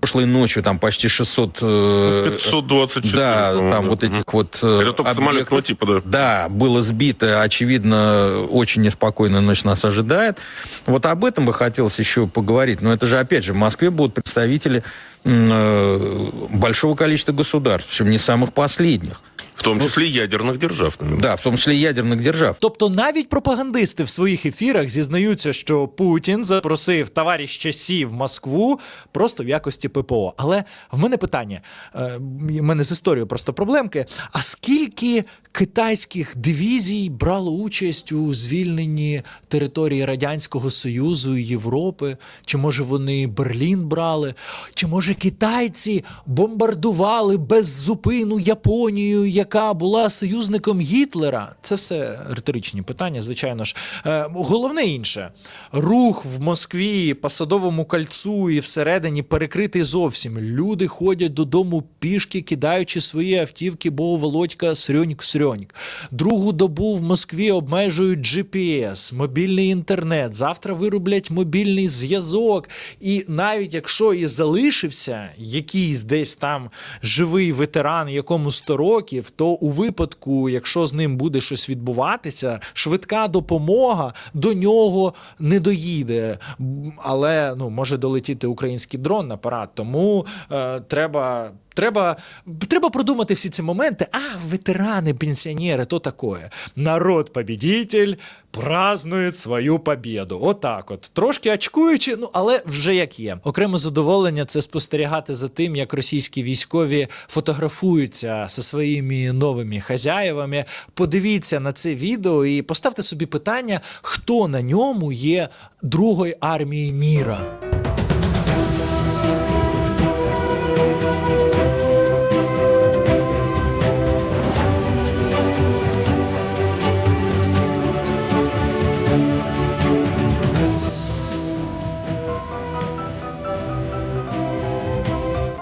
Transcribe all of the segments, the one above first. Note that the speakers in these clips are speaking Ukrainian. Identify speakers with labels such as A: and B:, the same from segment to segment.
A: Прошлой ночью там почти 600... э,
B: 524.
A: Да,
B: по-моему,
A: там
B: да.
A: вот этих
B: Мгм.
A: вот... э,
B: Это только самолетного
A: объектов.
B: типа, да.
A: Да, было сбито, очевидно, очень неспокойная ночь нас ожидает. Вот об этом бы хотелось еще поговорить. Но это же, опять же, в Москве будут представители м, э, большого количества государств, причем не самых последних.
B: В том числе ядерных держав.
A: Да, в том числе и ядерных держав.
C: Тобто навіть пропагандисти в своїх ефірах зізнаються, що Путін запросив товариш часів в Москву просто в якості ППО. Але в мене питання: е, в мене з історією просто проблемки. А скільки китайських дивізій брало участь у звільненні території Радянського Союзу і Європи? Чи може вони Берлін брали? Чи може китайці бомбардували без зупину Японію, яка була союзником Гітлера? Це все риторичні питання, звичайно ж. Е, головне інше: рух в Москві по садовому кольцу і всередині перекритий зовсім. Люди ходять додому пішки, кидаючи свої автівки, бо Володька срьоньк-срьоньк. Другу добу в Москві обмежують GPS, мобільний інтернет. Завтра вироблять мобільний зв'язок. І навіть якщо і залишився якийсь десь там живий ветеран, якому 100 років, то у випадку, якщо з ним буде щось відбуватися, швидка допомога до нього не доїде. Але ну може долетіти український дрон на парад. Тому е, треба. Треба, треба продумати всі ці моменти. А, ветерани, пенсіонери, то таке. Народ побідитель празднує свою побіду. Отак от. Трошки очкуючи, ну але вже як є. Окреме задоволення це спостерігати за тим, як російські військові фотографуються зі своїми новими хазяєвами. Подивіться на це відео і поставте собі питання, хто на ньому є другою армією міра.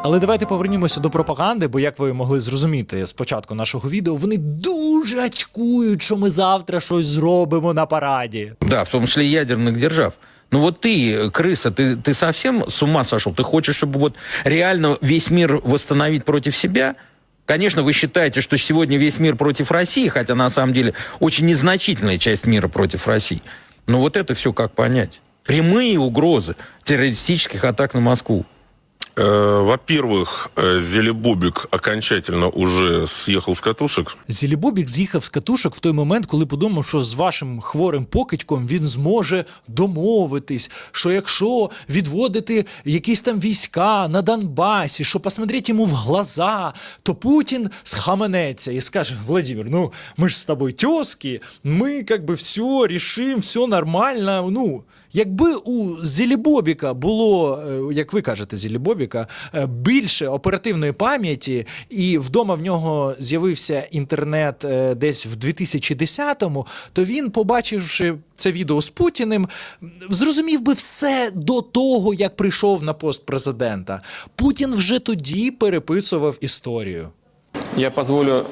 C: Але давайте повернімося до пропаганди, бо як ви могли зрозуміти з початку нашого відео, вони дуже очкують, що ми завтра щось зробимо на параді.
A: Да, в том числе и ядерных держав. Ну вот ты, крыса, ты, ты совсем с ума сошел? Ты хочешь, чтобы вот реально весь мир восстановить против себя? Конечно, вы считаете, что сегодня весь мир против России, хотя на самом деле очень незначительная часть мира против России. Но вот это все как понять? Прямые угрозы террористических атак на Москву.
B: Э, Во-первых, э, Зелебобик окончательно уже съехал с катушек.
C: Зілібобік з'їхав з катушок в той момент, коли подумав, що з вашим хворим покидьком він зможе домовитись, що якщо відводити якісь там війська на Донбасі, що посмотреть йому в глаза, то Путін схаменеться і скаже: Владимир, ну ми ж з тобою тьоски, ми как би все рішимо, все нормально. Ну, Якби у Зілібобіка було, е, як ви кажете, Зілібобіка, е, більше оперативної пам'яті, і вдома в нього з'явився інтернет е, десь в 2010-му, то він, побачивши це відео з Путіним, зрозумів би все до того, як прийшов на пост президента. Путін вже тоді переписував історію.
D: Я позволю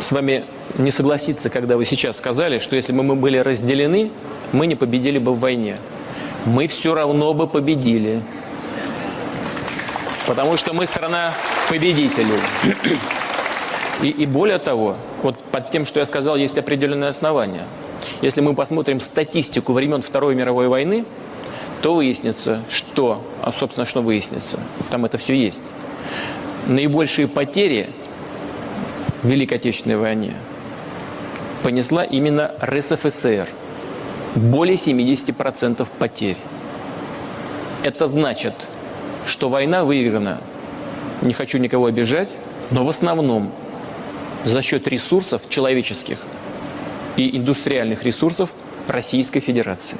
D: с вами не согласиться, когда вы сейчас сказали, что если бы мы были разделены, мы не победили бы в войне. Мы все равно бы победили. Потому что мы страна победителей. И, и более того, вот под тем, что я сказал, есть определенные основания. Если мы посмотрим статистику времен Второй мировой войны, то выяснится, что, а собственно, что выяснится, там это все есть. Наибольшие потери в Великой Отечественной войне понесла именно РСФСР. Более 70% потерь. Это значит, что война выиграна, не хочу никого обижать, но в основном за счет ресурсов человеческих и индустриальных ресурсов Российской Федерации.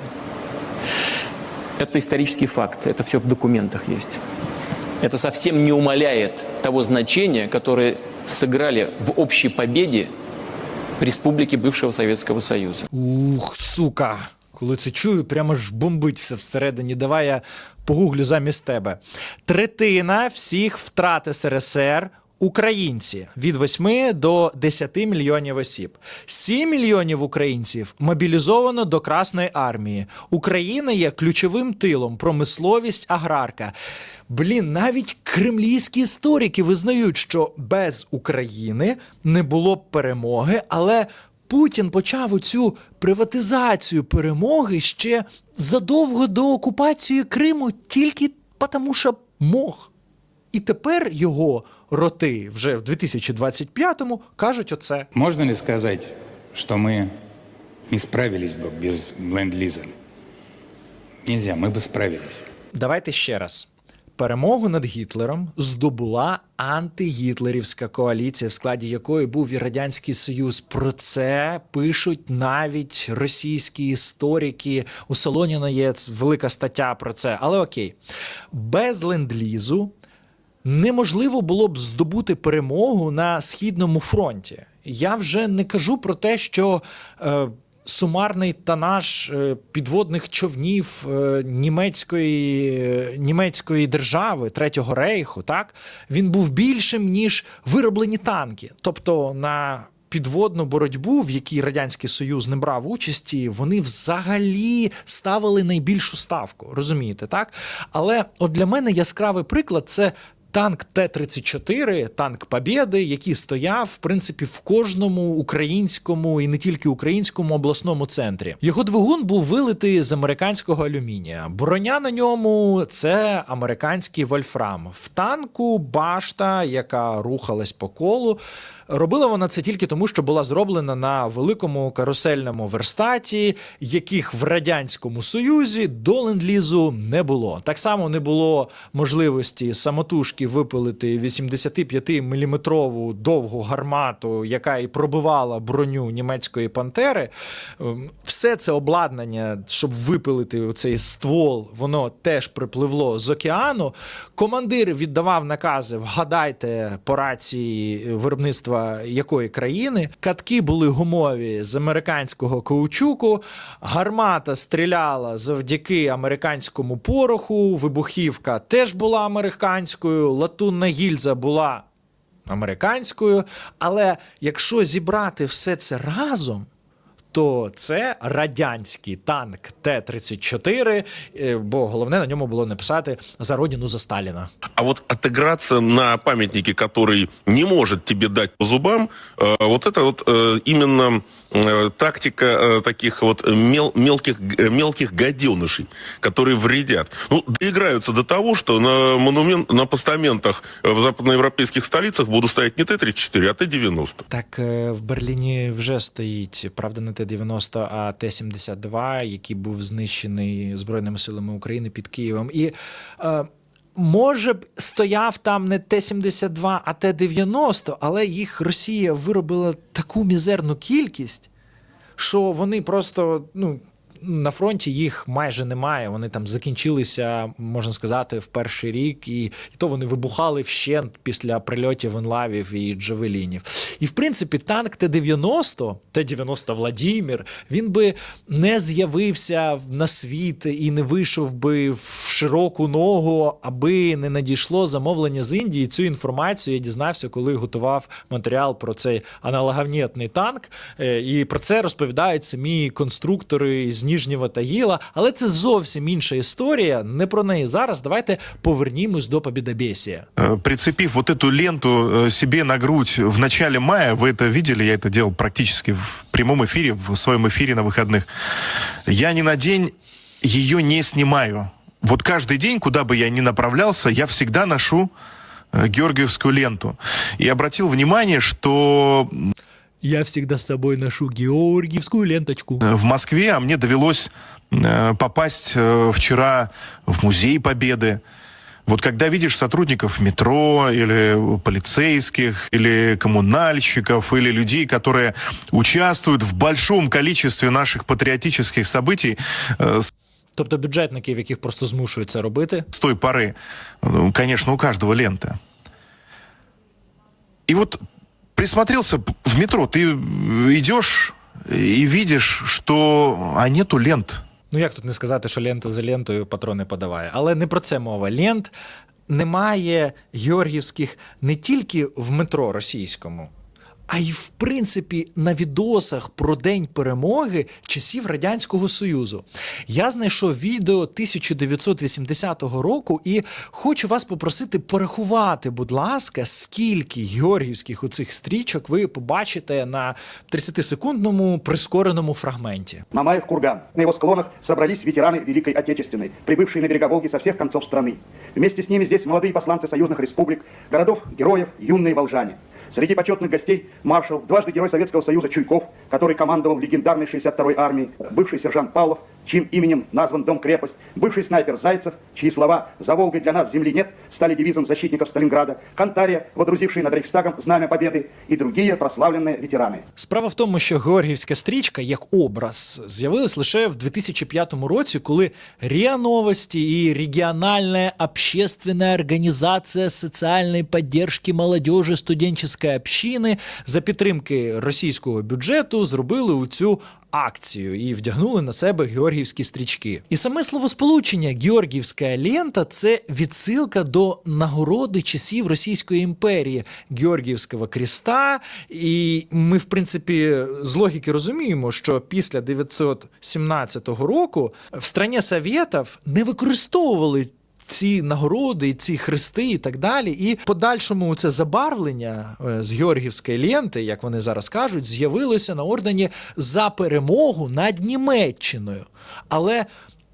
D: Это исторический факт, это все в документах есть. Это совсем не умаляет того значения, которое сыграли в общей победе республики бывшего Советского Союза.
C: Ух, сука! Коли це чую, прямо ж бомбить все всередині. Давай я погуглю замість тебе. Третина всіх втрат СРСР Українці від 8 до 10 мільйонів осіб. 7 мільйонів українців мобілізовано до Красної армії. Україна є ключовим тилом, промисловість, аграрка. Блін, навіть кремлівські історики визнають, що без України не було б перемоги, але Путін почав цю приватизацію перемоги ще задовго до окупації Криму, тільки тому, що мог. І тепер його роти вже в 2025-му кажуть оце.
E: Можно ли сказать, что мы не справились бы без ленд-лиза? Нельзя, мы бы справились.
C: Давайте ще раз. Перемогу над Гітлером здобула антигітлерівська коаліція, в складі якої був і Радянський Союз. Про це пишуть навіть російські історики. У Солоніна є велика стаття про це. Але окей, без ленд-лізу неможливо було б здобути перемогу на східному фронті. Я вже не кажу про те, що е, сумарний танаж е, підводних човнів е, німецької, е, німецької держави Третього рейху, так він був більшим ніж вироблені танки. Тобто на Підводну боротьбу, в якій радянський союз не брав участі, вони взагалі ставили найбільшу ставку. Розумієте, так? Але от для мене яскравий приклад це танк Т-34, танк Побєди, який стояв в принципі в кожному українському і не тільки українському обласному центрі. Його двигун був вилитий з американського алюмінія. Броня на ньому це американський вольфрам. В танку башта, яка рухалась по колу. Робила вона це тільки тому, що була зроблена на великому карусельному верстаті, яких в радянському союзі до ленд-лізу не було. Так само не було можливості самотужки випилити 85-мм довгу гармату, яка і пробивала броню німецької пантери. Ем, Все це обладнання, щоб випилити цей ствол, воно теж припливло з океану. Командир віддавав накази: вгадайте по рації виробництва якої країни. Катки були гумові з американського каучуку. Гармата стріляла завдяки американському пороху. Вибухівка теж була американською. Латунна гільза була американською. Але якщо зібрати все це разом То це радянський танк Т-34, е, бо головне на ньому було написати за родину за Сталіна.
B: А вот отыграться на памятнике, который не может тебе дать по зубам, э, вот это вот э, именно э, тактика э, таких вот мел- мелких, г- мелких гаденышей, которые вредят. Ну, доиграются до того, что на, монумент, на постаментах э, в западноевропейских столицах будут стоять не Т-34, а Т-90.
C: Так е, в Берліні вже стоїть, правда, не Т-90, а Т-72, який був знищений Збройними силами України під Києвом. І е, може б стояв там не Т-72, а Т-90, але їх Росія виробила таку мізерну кількість, що вони просто ну. На фронті їх майже немає. Вони там закінчилися, можна сказати, в перший рік, і, і то вони вибухали вщент після прильотів енлавів і джавелінів. І в принципі, танк Т-90, Т-90 Владімір, він би не з'явився на світ і не вийшов би в широку ногу, аби не надійшло замовлення з Індії. Цю інформацію я дізнався, коли готував матеріал про цей аналоговнітний танк. Е, І про це розповідають самі конструктори з Ніжнього Тагіла. Але це зовсім інша історія. Не про неї зараз. Давайте повернімось до Побідобєсія.
F: Э, прицепив вот эту ленту э, себе на грудь в начале мая, вы это видели, я это делал практически в прямом эфире, в своем эфире на выходных, я ни на день ее не снимаю. Вот каждый день, куда бы я ни направлялся, я всегда ношу э, георгиевскую ленту. И обратил внимание, что
C: Я завжди з собою ношу георгіївську ленточку.
F: э, в Москве, а мне довелось э, попасть э, вчера в Музей Победы. Вот когда видишь сотрудников метро или полицейских, или коммунальщиков, или людей, которые участвуют в большом количестве наших патриотических событий э, с
C: Тобто бюджетників, яких просто змушують це робити.
F: с той поры, ну, конечно, у каждого лента. И вот присмотрелся в метро, ты э, идешь и видишь, что а нету лент.
C: Ну як тут не сказати, що лента за лентою патрони подаває. Але не про це мова. Лент немає георгівських не тільки в метро російському, а й в принципі на відосах про День перемоги часів Радянського Союзу. Я знайшов відео 1980 року і хочу вас попросити порахувати, будь ласка, скільки георгівських у цих стрічок ви побачите на 30-секундному прискореному фрагменті.
G: Мамаев курган. На его склонах собрались ветераны Великой Отечественной, прибывшие на берега Волги со всех концов страны. Вместе с ними здесь молодые посланцы союзных республик, городов, героев, юные волжане. Среди почетных гостей маршал, дважды Герой Советского Союза Чуйков, который командовал легендарной 62-й армией, бывший сержант Павлов, чьим именем назван дом-крепость, бывший снайпер Зайцев, чьи слова «За Волгой для нас земли нет» стали девизом защитников Сталинграда, Кантария, водрузивший над Рейхстагом знамя победы и другие прославленные ветераны.
C: Справа в тому, що Георгіївська стрічка як образ з'явилась лише в 2005 році, коли РИА Новості і регіональна общественная організація соціальної підтримки молодежі студенческой общини за підтримки російського бюджету зробили у цю акцію і вдягнули на себе георгіївські стрічки. І саме словосполучення Георгіївська лента це відсилка до нагороди часів Російської імперії Георгіївського кріста. І ми, в принципі, з логіки розуміємо, що після 917 року в страні Совєтів не використовували. Ці нагороди, ці хрести і так далі. І подальшому це забарвлення е, з Георгівської ленти, як вони зараз кажуть, з'явилося на ордені за перемогу над Німеччиною. Але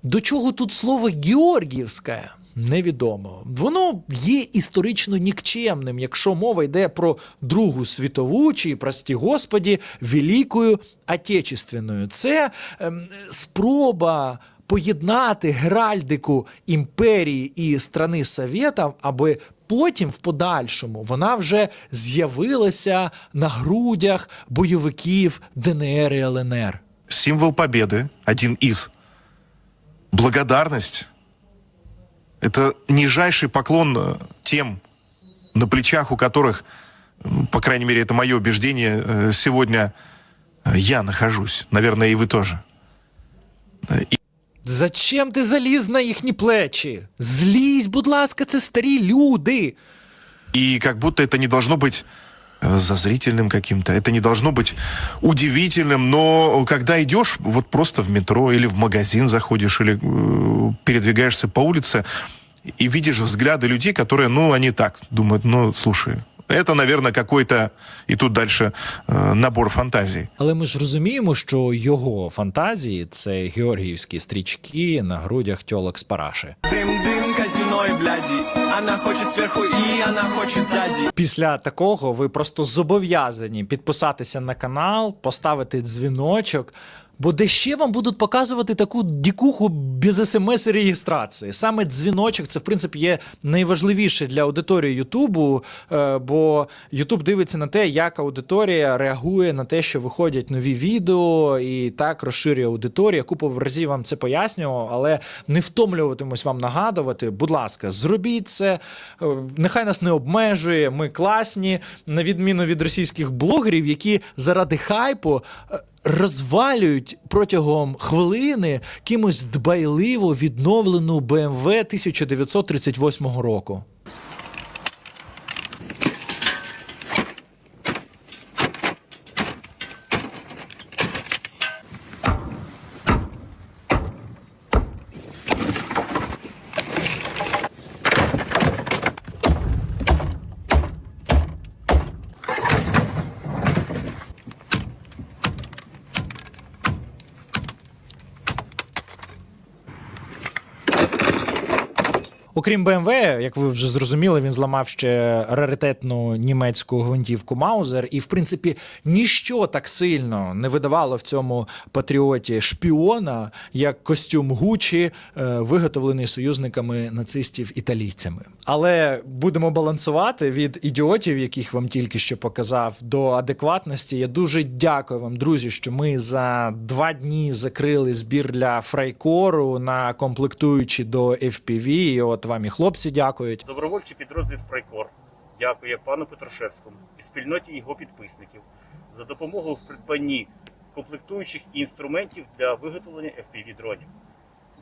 C: до чого тут слово Георгіївська? Невідомо. Воно є історично нікчемним, якщо мова йде про Другу світову чи, прості господі, Великою Отечественною. Це ем, спроба поєднати геральдику імперії і страни Совєтів, аби потім, в подальшому, вона вже з'явилася на грудях бойовиків ДНР і ЛНР.
F: Символ победы, один из. Благодарность – это нижайший поклон э, тем, на плечах у которых, м, по крайней мере, это мое убеждение, э, сегодня э, я нахожусь. Наверное, и вы тоже. Э, и
C: Зачем ти заліз на їхні плечі? Злізь, будь ласка, це старі люди.
F: И как будто это не должно быть э, зазрительным каким-то, это не должно быть удивительным, но когда идешь вот просто в метро или в магазин заходишь, или э, передвигаешься по улице и видишь взгляды людей, которые, ну, они так думают, ну, слушай, это, наверное, какой-то, и тут дальше э, набор фантазий.
C: Але ми ж розуміємо, що його фантазії це георгіївські стрічки на грудях тьолок з параші.
H: Дым-дым, казино и бляди Она хочет сверху и она хочет сзади
C: Після такого ви просто зобов'язані підписатися на канал, поставити дзвіночок. Бо де ще вам будуть показувати таку дікуху без смс і реєстрації. Саме дзвіночок це в принципі є найважливіше для аудиторії Ютубу, е, бо Ютуб дивиться на те, як аудиторія реагує на те, що виходять нові відео, і так розширює аудиторію. Я Купу разів вам це пояснював, але не втомлюватимусь вам нагадувати. Будь ласка, зробіть це. Е, Нехай нас не обмежує. Ми класні, на відміну від російських блогерів, які заради хайпу е, розвалюють протягом хвилини кимось дбайливо відновлену БМВ 1938 року. Окрім BMW, як ви вже зрозуміли, він зламав ще раритетну німецьку гвинтівку Маузер, і в принципі ніщо так сильно не видавало в цьому патріоті шпіона, як костюм Гучі, е, виготовлений союзниками нацистів італійцями. Але будемо балансувати від ідіотів, яких вам тільки що показав, до адекватності. Я дуже дякую вам, друзі, що ми за два дні закрили збір для фрайкору на комплектуючі до FPV. І от вам і хлопці дякують.
I: Добровольчий підрозділ Фрайкор дякує пану Петрушевському і спільноті його підписників за допомогу в придбанні комплектуючих і інструментів для виготовлення FPV-дронів.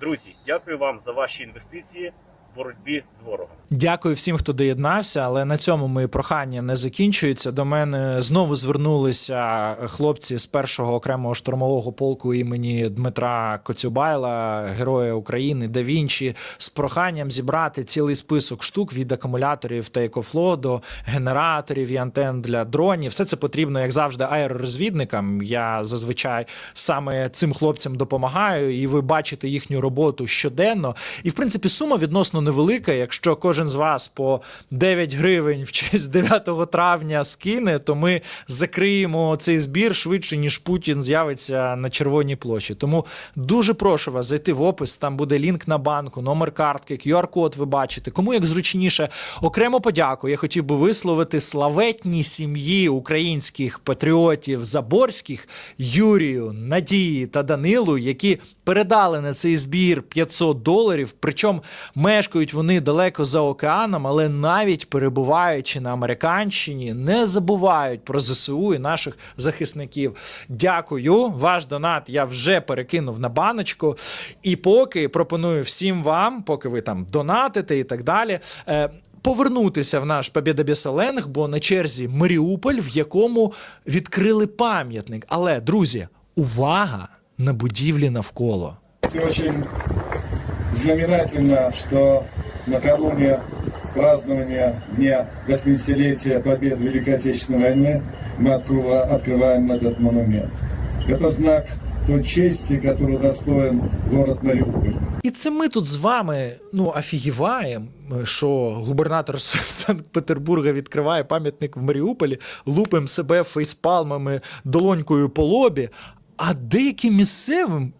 I: Друзі, дякую вам за ваші інвестиції боротьбі з ворогом.
C: Дякую всім, хто доєднався, але на цьому мої прохання не закінчуються. До мене знову звернулися хлопці з першого окремого штурмового полку імені Дмитра Коцюбайла, Героя України, да Вінчі, з проханням зібрати цілий список штук від акумуляторів та екофло до генераторів і антен для дронів. Все це потрібно, як завжди, аеророзвідникам. Я зазвичай саме цим хлопцям допомагаю, і ви бачите їхню роботу щоденно. І в принципі сума відносно невелика. Якщо кожен з вас по 9 гривень в честь 9 травня скине, то ми закриємо цей збір швидше, ніж Путін з'явиться на червоній площі. Тому дуже прошу вас зайти в опис. Там буде лінк на банку, номер картки, QR-код. Ви бачите. Кому як зручніше. Окремо подяку. Я хотів би висловити славетній сім'ї українських патріотів Заборських Юрію, Надії та Данилу, які передали на цей збір 500 доларів. Причому мешкають вони далеко за океаном, але навіть перебуваючи на Американщині, не забувають про ЗСУ і наших захисників. Дякую. Ваш донат я вже перекинув на баночку. І поки пропоную всім вам, поки ви там донатите і так далі. е, Повернутися в наш Побєдобєселенг, бо на черзі Маріуполь, в якому відкрили пам'ятник. Але, друзі, увага на будівлі навколо.
J: Это очень знаменательно, что накануне празднования Дня 80-летия Победы в Великой Отечественной войны мы открыва- открываем этот монумент. Это знак той чести, которую достоин город Мариуполь.
C: І це ми тут з вами ну офігіваємо, що губернатор С- Санкт-Петербурга відкриває пам'ятник в Маріуполі, лупимо себе фейспалмами долонькою по лобі. А деяким місцевим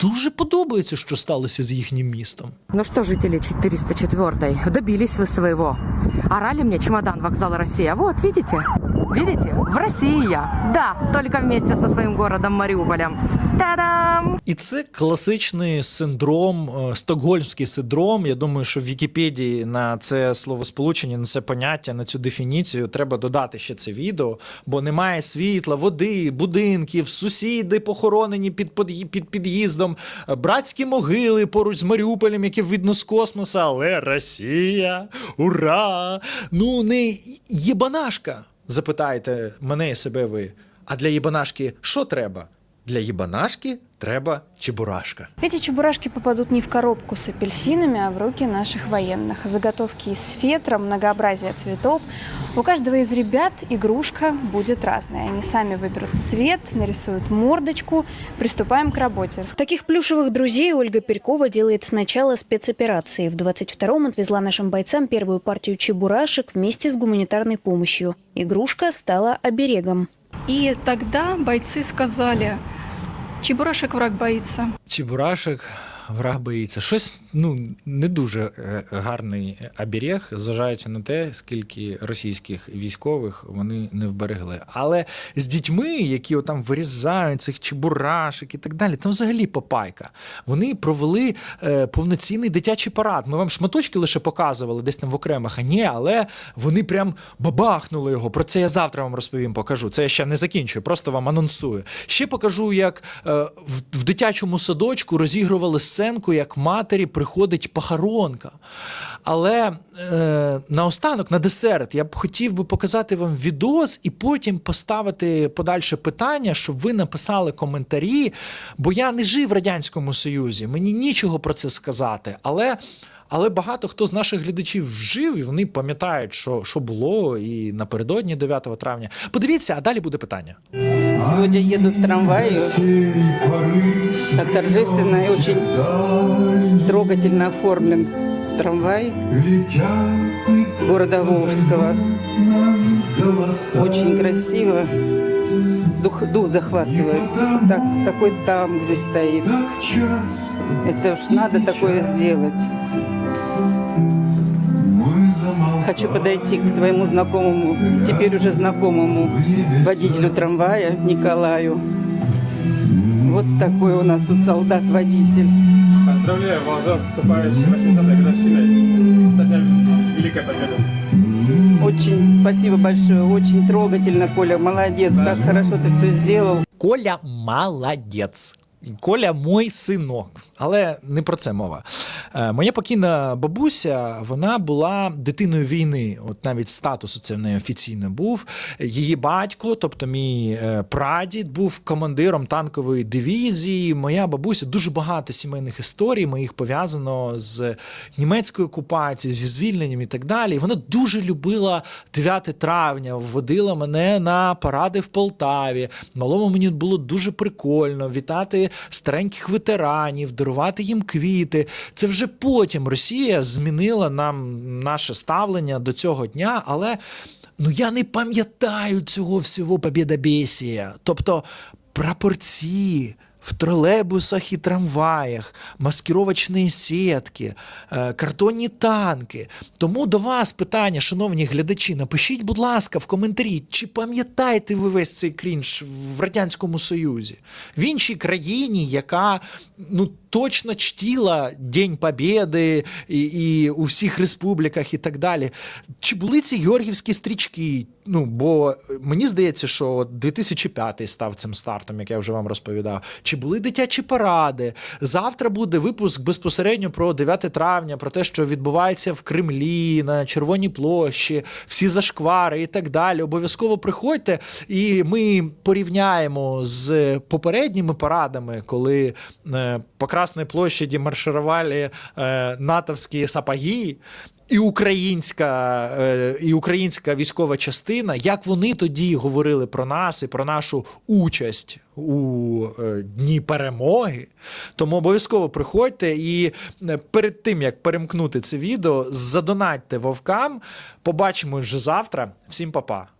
C: дуже подобається, що сталося з їхнім містом.
K: Ну що, жителі 404-й, добились ви своего. Орали мне чемодан вокзала Россия. Вот, видите? Видите? В я. Да, только вместе со своим городом Мариуполем. Та-дам!
C: І це класичний синдром, е, стокгольмський синдром. Я думаю, що в Вікіпедії на це словосполучення, на це поняття, на цю дефініцію треба додати ще це відео, бо немає світла, води, будинків, сусіди похоронені під, під під'їздом, е, братські могили поруч з Маріуполем, які видно з космоса, але Росія, ура! Ну, не єбанашка, запитаєте мене і себе ви. А для їбанашки що треба? Для єбанашки треба чебурашка.
L: Эти чебурашки попадут не в коробку с апельсинами, а в руки наших военных. Заготовки из фетра, многообразие цветов. У каждого из ребят игрушка будет разная. Они сами выберут цвет, нарисуют мордочку. Приступаем к работе.
M: Таких плюшевых друзей Ольга Перькова делает с начала спецоперации. В 22-м отвезла нашим бойцам первую партию чебурашек вместе с гуманитарной помощью. Игрушка стала оберегом.
L: И тогда бойцы сказали, чебурашек враг боится.
C: Чебурашек, враг боїться. Щось ну не дуже е, гарний оберіг, зважаючи на те, скільки російських військових вони не вберегли. Але з дітьми, які отам вирізають цих чебурашек і так далі, там взагалі попайка. Вони провели е, повноцінний дитячий парад. Ми вам шматочки лише показували десь там в окремих, а ні, але вони прям бабахнули його. Про це я завтра вам розповім, покажу. Це я ще не закінчую, просто вам анонсую. Ще покажу, як е, в, дитячому садочку розігрували сценку, як матері приходить похоронка. Але е, наостанок, на десерт, я б хотів би показати вам відос і потім поставити подальше питання, щоб ви написали коментарі. Бо я не жив в Радянському Союзі, мені нічого про це сказати. Але. Але багато хто з наших глядачів жив, і вони пам'ятають, що, що було і напередодні 9 травня. Подивіться, а далі буде питання.
K: Сегодня еду в трамвае. Так торжественно и очень трогательно оформлен трамвай города Волжского. Очень красиво. Дух, дух захватывает. Так, такой там, где стоит. Это уж надо такое сделать. Хочу подойти к своему знакомому, теперь уже знакомому водителю трамвая Николаю. Вот такой у нас тут солдат-водитель.
J: Поздравляю вас с наступающей 80-й годовщиной со Великой Победы.
K: Очень спасибо большое, очень трогательно, Коля, молодец, как хорошо ты все сделал.
C: Коля молодець. Коля мой синок. Але не про це мова. Е, Моя покійна бабуся, вона була дитиною війни. От навіть статус це в неї офіційно був. Її батько, тобто мій е, прадід, був командиром танкової дивізії. Моя бабуся дуже багато сімейних історій моїх пов'язано з німецькою окупацією, зі звільненням і так далі. Вона дуже любила 9 травня, вводила мене на паради в Полтаві. Малому мені було дуже прикольно вітати стареньких ветеранів, дарувати їм квіти. Це вже потім Росія змінила нам наше ставлення до цього дня, але. Ну я не пам'ятаю цього всього побєдобєсія. Тобто прапорці в тролейбусах і трамваях, маскировочні сітки, е, картонні танки. Тому до вас питання, шановні глядачі, напишіть, будь ласка, в коментарі, чи пам'ятаєте ви весь цей крінж в Радянському Союзі, в іншій країні, яка ну точно чтіла День Побєди і, і у всіх республіках і так далі. Чи були ці георгівські стрічки? Ну, бо мені здається, що 2005 став цим стартом, як я вже вам розповідав. Чи були дитячі паради? Завтра буде випуск безпосередньо про 9 травня, про те, що відбувається в Кремлі, на Червоній площі, всі зашквари і так далі. Обов'язково приходьте, і ми порівняємо з попередніми парадами, коли е, по Красній площаді марширували е, натовські сапоги. І українська, е, і українська військова частина, як вони тоді говорили про нас і про нашу участь у е, Дні перемоги. Тому обов'язково приходьте і е, перед тим як перемкнути це відео, задонатьте вовкам. Побачимо вже завтра. Всім па-па.